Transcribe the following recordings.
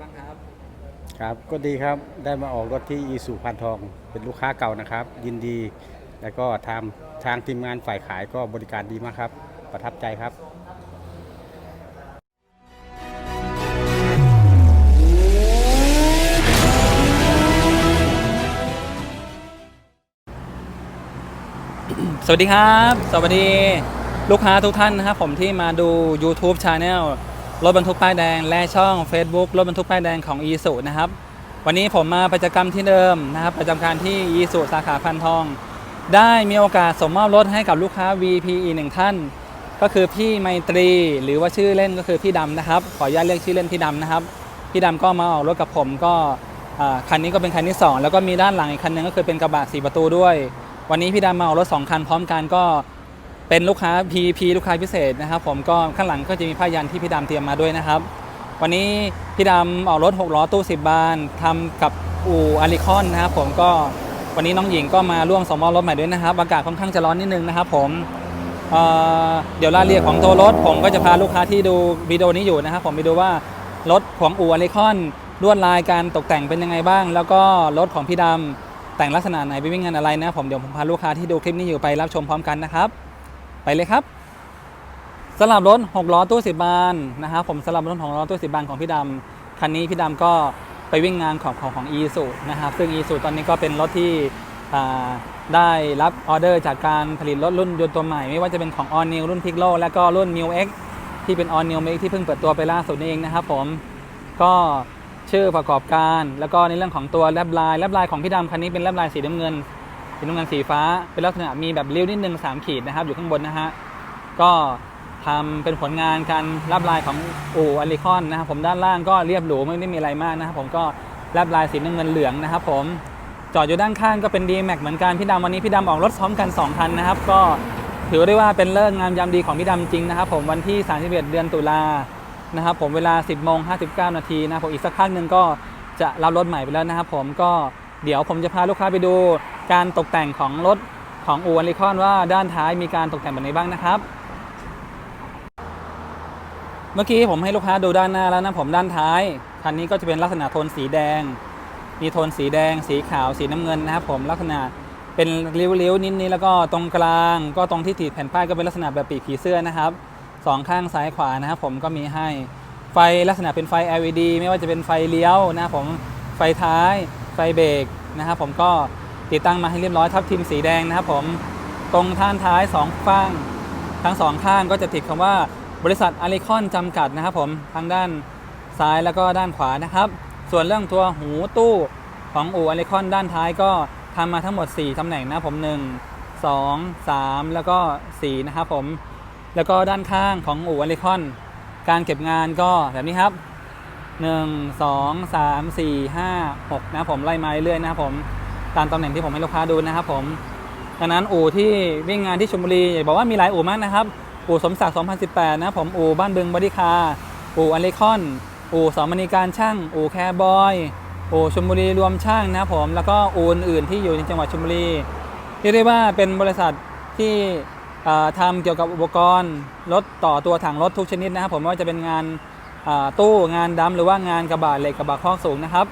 บ้างครับ ครับก็ดีครับได้มาออกรถที่อีสุพันทองเป็นลูกค้าเก่านะครับ ยินดี แล้วก็ทางทางทีมงานฝ่ายขายก็บริการดีมากครับ ประทับใจครับสวัสดีครับ สวัสดีลูกค้าทุกท่านนะครับผมที่มาดู YouTube Channel รถบรรทุกป้ายแดง และช่อง Facebook รถบรรทุกป้ายแดงของ e s u นะครับ วันนี้ผมมาประจำกรรมที่เดิมนะครับ ประจำการที่ e s u สาขาพันทอง ได้มีโอกาสส่งมอบรถให้กับลูกค้า VP อีหนึ่งท่าน ก็คือพี่ไมตรีหรือว่าชื่อเล่นก็คือพี่ดำนะครับ ขออนุญาตเรียกชื่อเล่นพี่ดำนะครับ พี่ดำก็มาออกรถกับผมก็คันนี้ก็เป็นคันที่ 2 แล้วก็มีด้านหลังอีกคันหนึงก็คือเป็นกระบะสีประตูด้วย วันนี้พี่ดำมาออกรถ 2 คันพร้อมกันก็ เป็นลูกค้า PP ลูกค้าพิเศษนะครับ ผมก็ข้างหลังก็จะมีผ้ายันที่พี่ดำเตรียมมาด้วยนะครับ วันนี้พี่ดำออกรถ 6 ล้อตู้ 10 บานทำกับอู่อาริคอนนะครับผมก็วันนี้น้องหญิงก็มาร่วมสมอรถใหม่ด้วยนะครับอากาศค่อนข้างจะร้อนนิดนึงนะครับผมเอ่อเดี๋ยวรายละเอียดของตัวรถ ผมก็จะพาลูกค้าที่ดูวิดีโอนี้อยู่นะครับ ผมไปดูว่ารถของอู่อาริคอนลวดลายการตกแต่งเป็นยังไงบ้าง แล้วก็รถของพี่ดำแต่งลักษณะไหนไปวิ่งงานอะไรนะผมเดี๋ยวผมพาลูกค้าที่ดูคลิปนี้อยู่ไปรับชมพร้อมกันนะครับ ไปเลยครับสำหรับรถ6ล้อตู้10บานนะครับผมสำหรับรถ6ล้อตู้10บานของพี่ดำคันนี้พี่ดำก็ไปวิ่งงานของของของ e สุนะครับซึ่ง e สุตอนนี้ก็เป็นรถที่ได้รับออเดอร์จากการผลิตรถรุ่นยนต์ตัวใหม่ ไม่ว่าจะเป็นของ All New รุ่น p i c โลและก็รุ่น New X ที่เป็น All New X ที่เพิ่งเปิดตัวไปล่าสุดนี่เองนะครับผมก็ชื่อประกอบการ แล้วก็ในเรื่องของตัวแลบลายแลบลายของพี่ดำคันนี้เป็นแลบลายสีน้ำเงิน สีน้ำเงินสีฟ้าเป็นลักษณะมีแบบเลี้ยวนิดนึง3ขีดนะครับ อยู่ข้างบนนะฮะก็ทำเป็นผลงานการรับลายของอู่อลิคอนนะครับผมด้านล่างก็เรียบหรูไม่ได้มีอะไรมากนะครับผมก็รับลายสีน้ำเงินเหลืองนะครับผมจอดอยู่ด้านข้างก็เป็น d m a x เหมือนกันพี่ดำวันนี้พี่ดำออกรถพร้อมกัน2คันนะครับ ก็ถือได้ว่าเป็นเลิกงามยามดีของพี่ดำจริงนะครับผมวันที่ 31 เดือนตุลานะครับผมเวลา 10โมง59 นาทีนะผมอีกสักพักหนึ่งก็จะรับรถใหม่ไปแล้วนะครับผมก็เดี๋ยวผมจะพาลูกค้าไปดู การตกแต่งของรถของอู่อลิคอนว่าด้านท้ายมีการตกแต่งแบบไหนบ้างนะครับ เมื่อกี้ผมให้ลูกค้าดูด้านหน้าแล้วนะผมด้านท้ายคันนี้ก็จะเป็นลักษณะโทนสีแดง มีโทนสีแดง สีขาวสีน้ำเงินนะครับผมลักษณะเป็นริ้วๆนิดนี้แล้วก็ตรงกลาง ก็ตรงที่ติดแผ่นป้ายก็เป็นลักษณะแบบปีกผีเสื้อนะครับสองข้างซ้ายขวานะครับผมก็มีให้ไฟลักษณะเป็นไฟ LED ไม่ว่าจะเป็นไฟเลี้ยวนะครับผมไฟท้ายไฟเบรกนะครับผมก็ ติดตั้งมาให้เรียบร้อยทับทิมสีแดงนะครับผมตรงท่านท้ายสองข้างทั้งสองข้างก็จะติดคำว่าบริษัทอาริคอนจำกัดนะครับผมทางด้านซ้ายแล้วก็ด้านขวานะครับ ส่วนเรื่องตัวหูตู้ของอู่อาริคอนด้านท้ายก็ทำมาทั้งหมด 4ตำแหน่งนะผม 1 2 3 แล้วก็4นะครับผมแล้วก็ด้านข้างของอู่อาริคอนการเก็บงานก็แบบนี้ครับ 1 2 3 4 5 6 นะครับผมไล่มาเรื่อยๆนะครับผม ตามตำแหน่งที่ผมให้ลูกค้าดูนะครับผมดังนั้นอู่ที่วิ่งงานที่ชลบุรีอย่าบอกว่ามีหลายอู่มากนะครับ อู่สมศักดิ์2018 นะผมอู่บ้านบึงบอดี้คาร์อู่อเลคอน อู่สมณีการช่าง อู่แคร์บอย อู่ชลบุรีรวมช่างนะผมแล้วก็อู่อื่นๆที่อยู่ในจังหวัดชลบุรีเรียกได้ว่าเป็นบริษัทที่อ่าทำเกี่ยวกับอุปกรณ์รถต่อตัวถังรถทุกชนิดนะครับผมไม่ว่าจะเป็นงานตู้งานดำหรือว่างานกระบะเหล็กกระบะข้อสูงนะครับ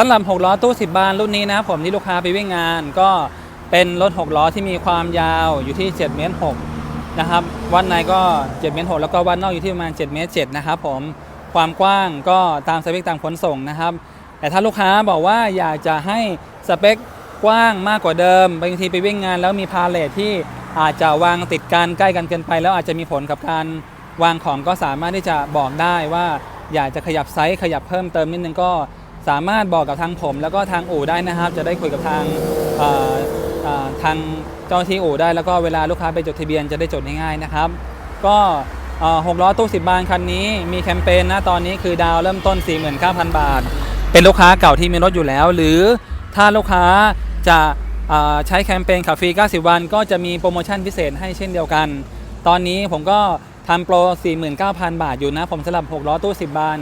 สำหรับ 6 ล้อตู้ 10 บานรุ่นนี้นะครับผมที่ลูกค้าไปวิ่งงาน ก็เป็นรถ 6 ล้อที่มีความยาวอยู่ที่7เมตร6นะครับวัดในก็7เมตร6แล้วก็วัดนอกอยู่ที่ประมาณ7เมตร7นะครับผมความกว้างก็ตามสเปคตามขนส่งนะครับ แต่ถ้าลูกค้าบอกว่าอยากจะให้สเปคกว้างมากกว่าเดิมบางทีไปวิ่งงานแล้วมีพาเลทที่อาจจะวางติดกันใกล้กันเกินไป แล้วอาจจะมีผลกับการวางของก็สามารถที่จะบอกได้ว่า อยากจะขยับไซส์ขยับเพิ่มเติมนิดนึงก็ สามารถบอกกับทางผม แล้วก็ทางอู่ได้นะครับ จะได้คุยกับทางทางเจ้าที่อู่ได้แล้วก็เวลาลูกค้าไปจดทะเบียนจะได้จดง่ายๆนะครับ ก็หกล้อตู้10บบานคันนี้มีแคมเปญนะตอนนี้คือดาวเริ่มต้น 49,000 บาท เป็นลูกค้าเก่าที่มีรถอยู่แล้ว หรือถ้าลูกค้าจะใช้แคมเปญขับฟรี 90 วัน ก็จะมีโปรโมชั่นพิเศษให้เช่นเดียวกัน ตอนนี้ผมก็ทำโปร 49,000 บาทอยู่นะ ผมสำหรับ 6 ล้อตู้ 10 บาน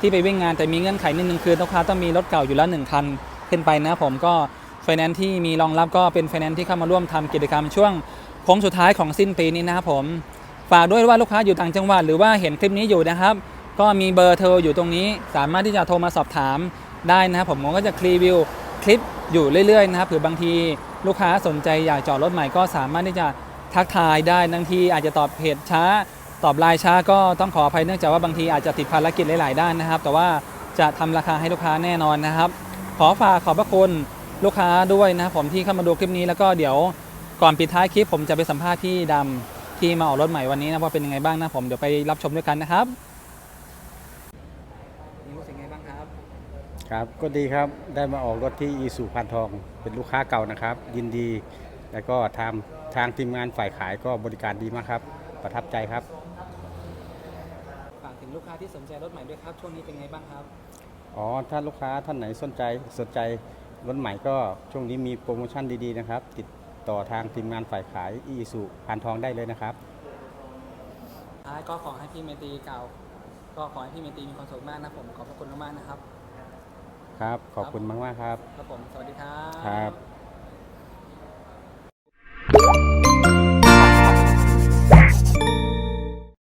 ที่ไปวิ่งงานแต่มีเงื่อนไขนิดนึงคือลูกค้าต้องมีรถเก่าอยู่แล้วหนึ่งคันขึ้นไปนะผมก็ไฟแนนซ์ที่มีรองรับก็เป็นไฟแนนซ์ที่เข้ามาร่วมทำกิจกรรมช่วงโค้งสุดท้ายของสิ้นปีนี้นะครับผมฝากด้วยว่าลูกค้าอยู่ต่างจังหวัดหรือว่าเห็นคลิปนี้อยู่นะครับ ก็มีเบอร์โทรอยู่ตรงนี้ สามารถที่จะโทรมาสอบถามได้นะครับผมผมก็จะรีวิวคลิปอยู่เรื่อยๆนะครับเผื่อบางทีลูกค้าสนใจอยากจอดรถใหม่ก็สามารถที่จะทักทายได้บางทีอาจจะตอบเพจช้า ตอบไลน์ช้าก็ต้องขออภัยเนื่องจากว่าบางทีอาจจะติดภารกิจหลาย ๆ ด้านนะครับ แต่ว่าจะทำราคาให้ลูกค้าแน่นอนนะครับ ขอฝากขอบพระคุณลูกค้าด้วยนะครับผมที่เข้ามาดูคลิปนี้แล้วก็เดี๋ยวก่อนปิดท้ายคลิป ผมจะไปสัมภาษณ์พี่ดำที่มาออกรถใหม่วันนี้นะว่าเป็นยังไงบ้างนะผมเดี๋ยวไปรับชมด้วยกันนะครับรู้สึกไงบ้างครับ ครับก็ดีครับได้มาออกรถที่อีสุพานทอง เป็นลูกค้าเก่านะครับ ยินดี แล้วก็ทางทางทีมงานฝ่ายขายก็บริการดีมากครับ ประทับใจครับฝากถึง ลูกค้าที่สนใจรถใหม่ด้วยครับ ช่วงนี้เป็นไงบ้างครับ อ๋อ ถ้าลูกค้าท่านไหนสนใจสนใจรถใหม่ก็ช่วงนี้มีโปรโมชั่นดีๆนะครับ ติดต่อทางทีมงานฝ่ายขายอีสุพานทองได้เลยนะครับท้ายก็ขอให้พี่เมตรีเก่า ก็ขอให้พี่เมตรีมีความสุขมากนะผมขอบพระคุณมากๆนะครับ ครับ ขอบคุณมากๆครับ ครับผม สวัสดีครับ ครับ